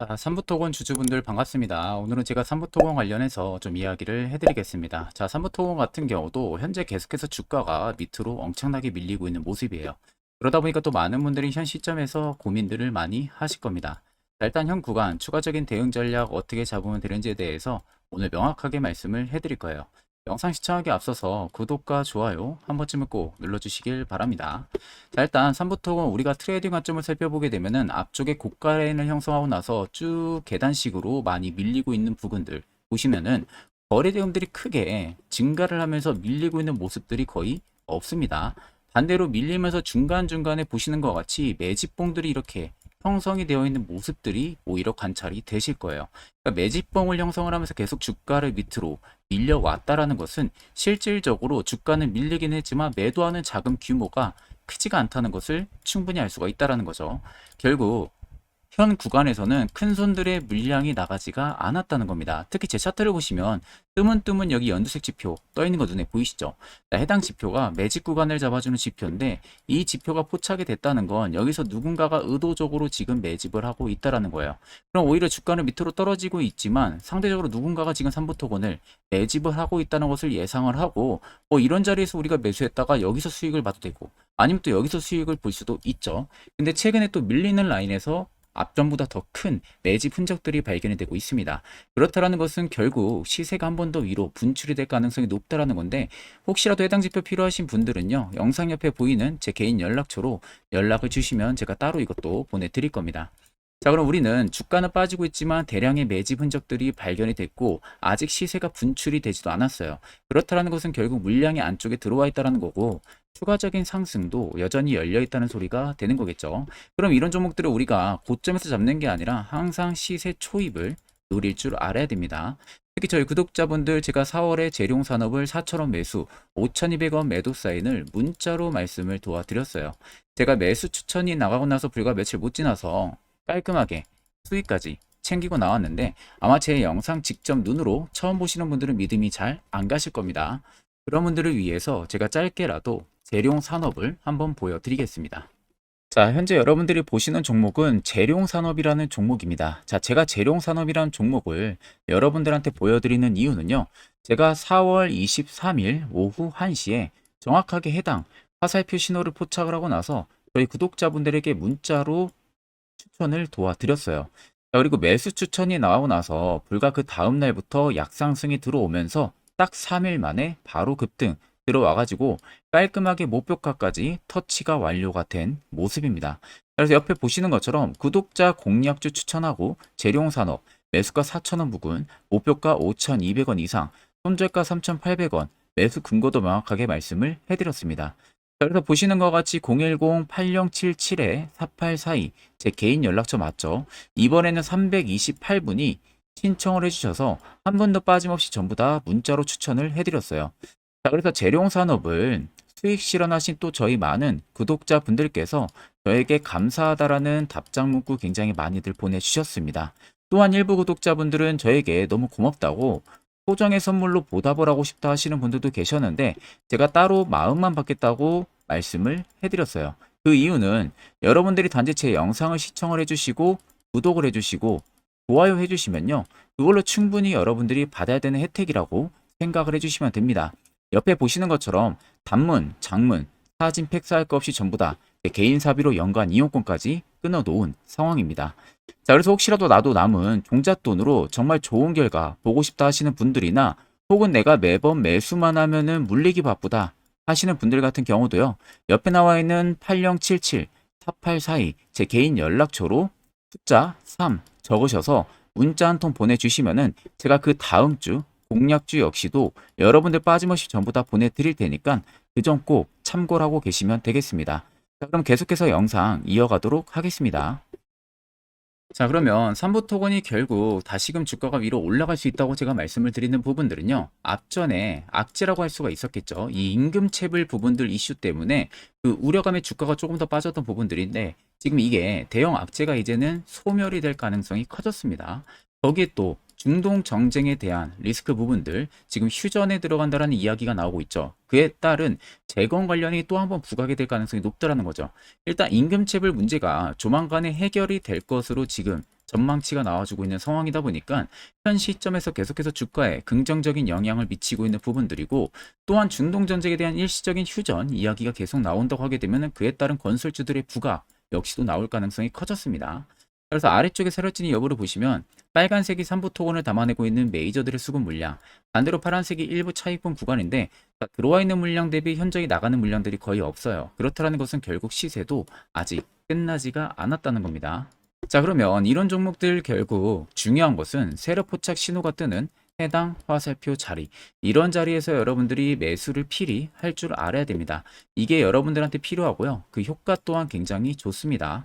자, 삼부토건 주주분들 반갑습니다. 오늘은 제가 삼부토건 관련해서 좀 이야기를 해드리겠습니다. 자, 삼부토건 같은 경우도 현재 계속해서 주가가 밑으로 엄청나게 밀리고 있는 모습이에요. 그러다 보니까 또 많은 분들이 현 시점에서 고민들을 많이 하실 겁니다. 자, 일단 현 구간 추가적인 대응 전략 어떻게 잡으면 되는지에 대해서 오늘 명확하게 말씀을 해드릴 거예요. 영상 시청하기 앞서서 구독과 좋아요 한 번쯤은 꼭 눌러주시길 바랍니다. 자, 일단 3부터 우리가 트레이딩 관점을 살펴보게 되면은 앞쪽에 고가 라인을 형성하고 나서 쭉 계단식으로 많이 밀리고 있는 부분들 보시면은 거래 대금들이 크게 증가를 하면서 밀리고 있는 모습들이 거의 없습니다. 반대로 밀리면서 중간중간에 보시는 것 같이 매집봉들이 이렇게 형성이 되어 있는 모습들이 오히려 관찰이 되실 거예요. 그러니까 매집봉을 형성을 하면서 계속 주가를 밑으로 밀려왔다라는 것은 실질적으로 주가는 밀리긴 했지만 매도하는 자금 규모가 크지가 않다는 것을 충분히 알 수가 있다라는 거죠. 결국 현 구간에서는 큰 손들의 물량이 나가지가 않았다는 겁니다. 특히 제 차트를 보시면 뜨문뜨문 여기 연두색 지표 떠 있는 거 눈에 보이시죠? 자, 해당 지표가 매직 구간을 잡아주는 지표인데 이 지표가 포착이 됐다는 건 여기서 누군가가 의도적으로 지금 매집을 하고 있다라는 거예요. 그럼 오히려 주가는 밑으로 떨어지고 있지만 상대적으로 누군가가 지금 3부토건을 매집을 하고 있다는 것을 예상을 하고 뭐 이런 자리에서 우리가 매수했다가 여기서 수익을 봐도 되고 아니면 또 여기서 수익을 볼 수도 있죠. 근데 최근에 또 밀리는 라인에서 앞전보다 더 큰 매집 흔적들이 발견이 되고 있습니다. 그렇다라는 것은 결국 시세가 한 번 더 위로 분출이 될 가능성이 높다라는 건데 혹시라도 해당 지표 필요하신 분들은요 영상 옆에 보이는 제 개인 연락처로 연락을 주시면 제가 따로 이것도 보내드릴 겁니다. 자 그럼 우리는 주가는 빠지고 있지만 대량의 매집 흔적들이 발견이 됐고 아직 시세가 분출이 되지도 않았어요. 그렇다라는 것은 결국 물량이 안쪽에 들어와 있다는 거고 추가적인 상승도 여전히 열려 있다는 소리가 되는 거겠죠. 그럼 이런 종목들을 우리가 고점에서 잡는 게 아니라 항상 시세 초입을 노릴 줄 알아야 됩니다. 특히 저희 구독자분들 제가 4월에 재룡 산업을 4,000원 매수, 5,200원 매도 사인을 문자로 말씀을 도와드렸어요. 제가 매수 추천이 나가고 나서 불과 며칠 못 지나서 깔끔하게 수익까지 챙기고 나왔는데 아마 제 영상 직접 눈으로 처음 보시는 분들은 믿음이 잘 안 가실 겁니다. 그런 분들을 위해서 제가 짧게라도 재룡 산업을 한번 보여드리겠습니다. 자, 현재 여러분들이 보시는 종목은 재룡산업이라는 종목입니다. 자, 제가 재룡산업이라는 종목을 여러분들한테 보여드리는 이유는요. 제가 4월 23일 오후 1시에 정확하게 해당 화살표 신호를 포착을 하고 나서 저희 구독자분들에게 문자로 추천을 도와드렸어요. 자, 그리고 매수 추천이 나오고 나서 불과 그 다음 날부터 약상승이 들어오면서 딱 3일 만에 바로 급등 들어와가지고 깔끔하게 목표가까지 터치가 완료가 된 모습입니다. 그래서 옆에 보시는 것처럼 구독자 공략주 추천하고 재룡산업 매수가 4,000원 부근, 목표가 5,200원 이상, 손절가 3,800원, 매수 근거도 명확하게 말씀을 해드렸습니다. 자, 그래서 보시는 것 같이 010-8077-4842 제 개인 연락처 맞죠? 이번에는 328분이 신청을 해주셔서 한 번도 빠짐없이 전부 다 문자로 추천을 해드렸어요. 자, 그래서 재룡 산업을 수익 실현하신 또 저희 많은 구독자분들께서 저에게 감사하다라는 답장 문구 굉장히 많이들 보내주셨습니다. 또한 일부 구독자분들은 저에게 너무 고맙다고 소정의 선물로 보답을 하고 싶다 하시는 분들도 계셨는데 제가 따로 마음만 받겠다고 말씀을 해드렸어요. 그 이유는 여러분들이 단지 제 영상을 시청을 해주시고 구독을 해주시고 좋아요 해주시면요. 그걸로 충분히 여러분들이 받아야 되는 혜택이라고 생각을 해주시면 됩니다. 옆에 보시는 것처럼 단문, 장문, 사진 팩스할 거 없이 전부 다 제 개인 사비로 연간 이용권까지 끊어놓은 상황입니다. 자, 그래서 혹시라도 나도 남은 종잣돈으로 정말 좋은 결과 보고 싶다 하시는 분들이나 혹은 내가 매번 매수만 하면은 물리기 바쁘다 하시는 분들 같은 경우도요. 옆에 나와 있는 8077 4842 제 개인 연락처로 숫자 3 적으셔서 문자 한 통 보내주시면은 제가 그 다음 주 공략주 역시도 여러분들 빠짐없이 전부 다 보내드릴 테니까 그 점 꼭 참고를 하고 계시면 되겠습니다. 자, 그럼 계속해서 영상 이어가도록 하겠습니다. 자, 그러면 삼부토건이 결국 다시금 주가가 위로 올라갈 수 있다고 제가 말씀을 드리는 부분들은요, 앞전에 악재라고 할 수가 있었겠죠. 이 임금체불 부분들 이슈 때문에 그 우려감에 주가가 조금 더 빠졌던 부분들인데, 지금 이게 대형 악재가 이제는 소멸이 될 가능성이 커졌습니다. 거기에 또 중동 정쟁에 대한 리스크 부분들 지금 휴전에 들어간다라는 이야기가 나오고 있죠. 그에 따른 재건 관련이 또 한번 부각이 될 가능성이 높다라는 거죠. 일단 임금체불 문제가 조만간에 해결이 될 것으로 지금 전망치가 나와주고 있는 상황이다 보니까 현 시점에서 계속해서 주가에 긍정적인 영향을 미치고 있는 부분들이고 또한 중동 전쟁에 대한 일시적인 휴전 이야기가 계속 나온다고 하게 되면 그에 따른 건설주들의 부가 역시도 나올 가능성이 커졌습니다. 그래서 아래쪽에 세력진이 여부를 보시면 빨간색이 3부 토건을 담아내고 있는 메이저들의 수급 물량, 반대로 파란색이 일부 차익분 구간인데 자, 들어와 있는 물량 대비 현저히 나가는 물량들이 거의 없어요. 그렇다는 것은 결국 시세도 아직 끝나지가 않았다는 겁니다. 자 그러면 이런 종목들 결국 중요한 것은 세력 포착 신호가 뜨는 해당 화살표 자리 이런 자리에서 여러분들이 매수를 필히 할 줄 알아야 됩니다. 이게 여러분들한테 필요하고요. 그 효과 또한 굉장히 좋습니다.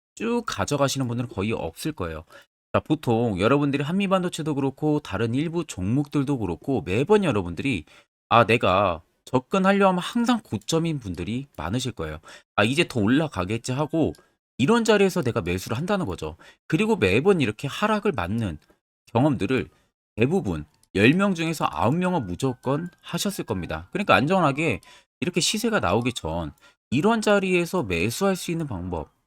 쭉 가져가시는 분들은 거의 없을 거예요. 자, 보통 여러분들이 한미반도체도 그렇고 다른 일부 종목들도 그렇고 매번 여러분들이 아, 내가 접근하려 하면 항상 고점인 분들이 많으실 거예요. 아, 이제 더 올라가겠지 하고 이런 자리에서 내가 매수를 한다는 거죠. 그리고 매번 이렇게 하락을 맞는 경험들을 대부분 10명 중에서 9명은 무조건 하셨을 겁니다. 그러니까 안전하게 이렇게 시세가 나오기 전 이런 자리에서 매수할 수 있는 방법,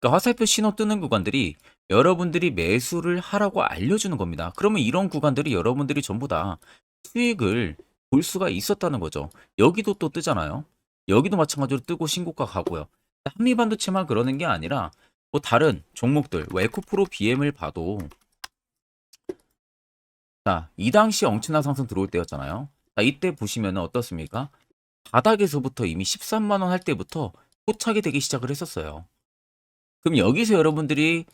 그러니까 화살표 신호 뜨는 구간들이 여러분들이 매수를 하라고 알려주는 겁니다. 그러면 이런 구간들이 여러분들이 전부 다 수익을 볼 수가 있었다는 거죠. 여기도 또 뜨잖아요. 여기도 마찬가지로 뜨고 신고가 가고요. 한미반도체만 그러는 게 아니라 뭐 다른 종목들, 뭐 에코프로 BM을 봐도 자, 이 당시 엄청난 상승 들어올 때였잖아요. 자, 이때 보시면 어떻습니까? 바닥에서부터 이미 13만 원 할 때부터 포착이 되기 시작을 했었어요. 그럼 여기서 여러분들이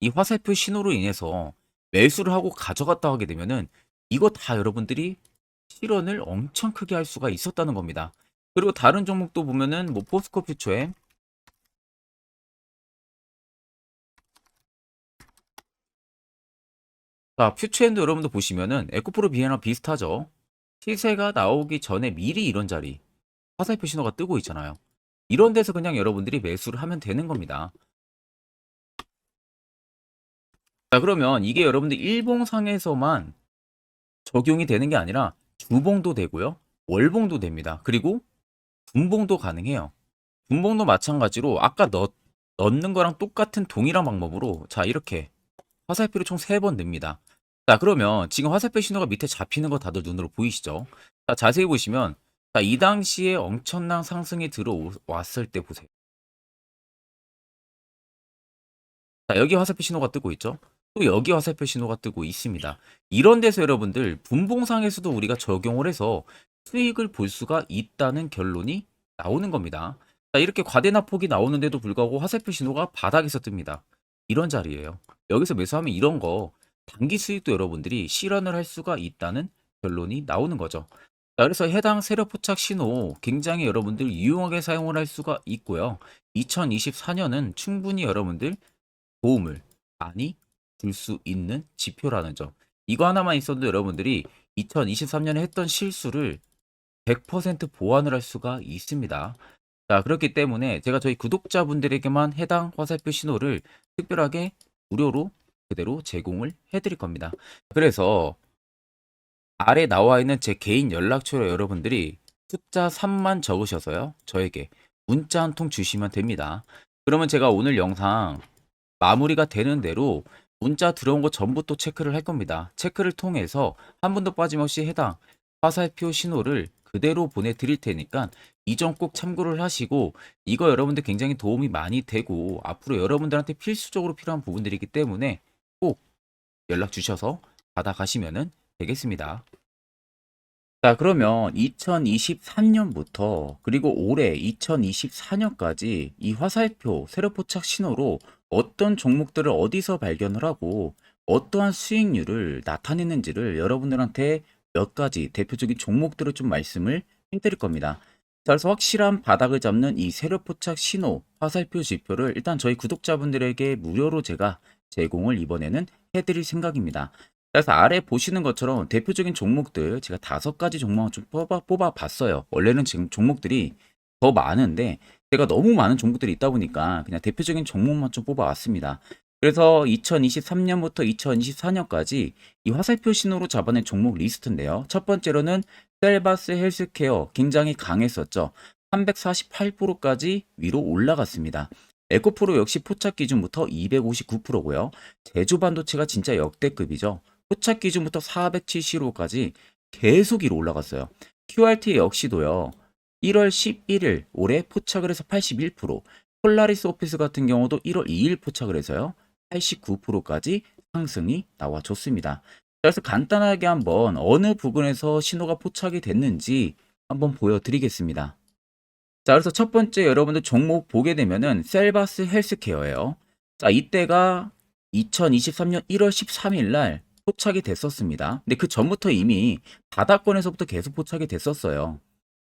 이 화살표 신호로 인해서 매수를 하고 가져갔다 하게 되면은 이거 다 여러분들이 실현을 엄청 크게 할 수가 있었다는 겁니다. 그리고 다른 종목도 보면은 뭐 포스코 퓨처에 자, 퓨처엔도 여러분들 보시면은 에코프로 비에나 비슷하죠. 시세가 나오기 전에 미리 이런 자리 화살표 신호가 뜨고 있잖아요. 이런 데서 그냥 여러분들이 매수를 하면 되는 겁니다. 자, 그러면 이게 여러분들 일봉상에서만 적용이 되는 게 아니라 주봉도 되고요. 월봉도 됩니다. 그리고 분봉도 가능해요. 분봉도 마찬가지로 아까 넣, 넣는 거랑 똑같은 동일한 방법으로 자, 이렇게 화살표를 총 3번 냅니다. 자, 그러면 지금 화살표 신호가 밑에 잡히는 거 다들 눈으로 보이시죠? 자, 자세히 보시면 자, 이 당시에 엄청난 상승이 들어왔을 때 보세요. 자, 여기 화살표 신호가 뜨고 있죠? 또 여기 화살표 신호가 뜨고 있습니다. 이런 데서 여러분들 분봉상에서도 우리가 적용을 해서 수익을 볼 수가 있다는 결론이 나오는 겁니다. 자, 이렇게 과대납폭이 나오는데도 불구하고 화살표 신호가 바닥에서 뜹니다. 이런 자리예요. 여기서 매수하면 이런 거 단기 수익도 여러분들이 실현을 할 수가 있다는 결론이 나오는 거죠. 자, 그래서 해당 세력 포착 신호 굉장히 여러분들 유용하게 사용을 할 수가 있고요. 2024년은 충분히 여러분들 도움을 많이 줄 수 있는 지표라는 점. 이거 하나만 있어도 여러분들이 2023년에 했던 실수를 100% 보완을 할 수가 있습니다. 자, 그렇기 때문에 제가 저희 구독자분들에게만 해당 화살표 신호를 특별하게 무료로 그대로 제공을 해드릴 겁니다. 그래서 아래 나와 있는 제 개인 연락처로 여러분들이 숫자 3만 적으셔서요. 저에게 문자 한 통 주시면 됩니다. 그러면 제가 오늘 영상 마무리가 되는 대로 문자 들어온 거 전부 또 체크를 할 겁니다. 체크를 통해서 한 분도 빠짐없이 해당 화살표 신호를 그대로 보내드릴 테니까 이 점 꼭 참고를 하시고 이거 여러분들 굉장히 도움이 많이 되고 앞으로 여러분들한테 필수적으로 필요한 부분들이기 때문에 꼭 연락 주셔서 받아가시면 되겠습니다. 자, 그러면 2023년부터 그리고 올해 2024년까지 이 화살표 세력 포착 신호로 어떤 종목들을 어디서 발견을 하고 어떠한 수익률을 나타내는지를 여러분들한테 몇 가지 대표적인 종목들을 좀 말씀을 해드릴 겁니다. 자, 그래서 확실한 바닥을 잡는 이 세력 포착 신호 화살표 지표를 일단 저희 구독자분들에게 무료로 제가 제공을 이번에는 해드릴 생각입니다. 그래서 아래 보시는 것처럼 대표적인 종목들 제가 다섯 가지 종목을 좀 뽑아, 뽑아 봤어요. 원래는 지금 종목들이 더 많은데 제가 너무 많은 종목들이 있다 보니까 그냥 대표적인 종목만 좀 뽑아 왔습니다. 그래서 2023년부터 2024년까지 이 화살표 신호로 잡아낸 종목 리스트인데요. 첫 번째로는 셀바스 헬스케어 굉장히 강했었죠. 348%까지 위로 올라갔습니다. 에코프로 역시 포착 기준부터 259%고요. 제주 반도체가 진짜 역대급이죠. 포착 기준부터 475까지 계속 위로 올라갔어요. QRT 역시도요. 1월 11일 올해 포착을 해서 81%, 폴라리스 오피스 같은 경우도 1월 2일 포착을 해서요. 89%까지 상승이 나와줬습니다. 그래서 간단하게 한번 어느 부분에서 신호가 포착이 됐는지 한번 보여드리겠습니다. 자, 그래서 첫 번째 여러분들 종목 보게 되면은 셀바스 헬스케어예요. 자, 이때가 2023년 1월 13일 날 포착이 됐었습니다. 근데 그 전부터 이미 바닥권에서부터 계속 포착이 됐었어요.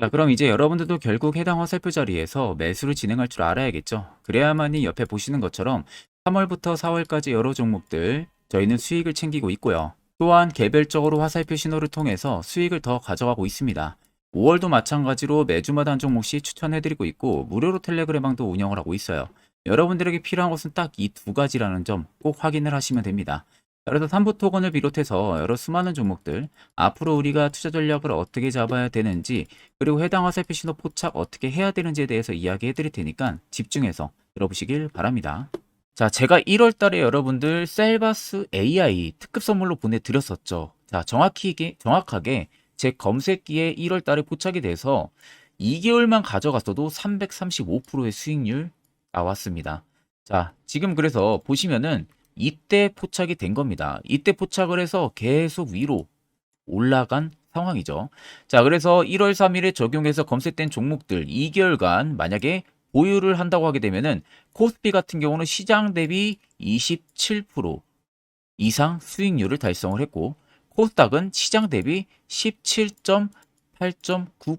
자, 그럼 이제 여러분들도 결국 해당 화살표 자리에서 매수를 진행할 줄 알아야겠죠. 그래야만이 옆에 보시는 것처럼 3월부터 4월까지 여러 종목들 저희는 수익을 챙기고 있고요. 또한 개별적으로 화살표 신호를 통해서 수익을 더 가져가고 있습니다. 5월도 마찬가지로 매주마다 한 종목씩 추천해드리고 있고 무료로 텔레그램방도 운영을 하고 있어요. 여러분들에게 필요한 것은 딱 이 두 가지라는 점 꼭 확인을 하시면 됩니다. 그래서 삼부 토건을 비롯해서 여러 수많은 종목들 앞으로 우리가 투자 전략을 어떻게 잡아야 되는지 그리고 해당 화살표 신호 포착 어떻게 해야 되는지에 대해서 이야기해 드릴 테니까 집중해서 들어보시길 바랍니다. 자, 제가 1월 달에 여러분들 셀바스 AI 특급 선물로 보내드렸었죠. 자, 정확히, 정확하게 제 검색기에 1월 달에 포착이 돼서 2개월만 가져갔어도 335%의 수익률 나왔습니다. 자, 지금 그래서 보시면은 이때 포착이 된 겁니다. 이때 포착을 해서 계속 위로 올라간 상황이죠. 자, 그래서 1월 3일에 적용해서 검색된 종목들 2개월간 만약에 보유를 한다고 하게 되면은 코스피 같은 경우는 시장 대비 27% 이상 수익률을 달성을 했고 코스닥은 시장 대비 17.8.9%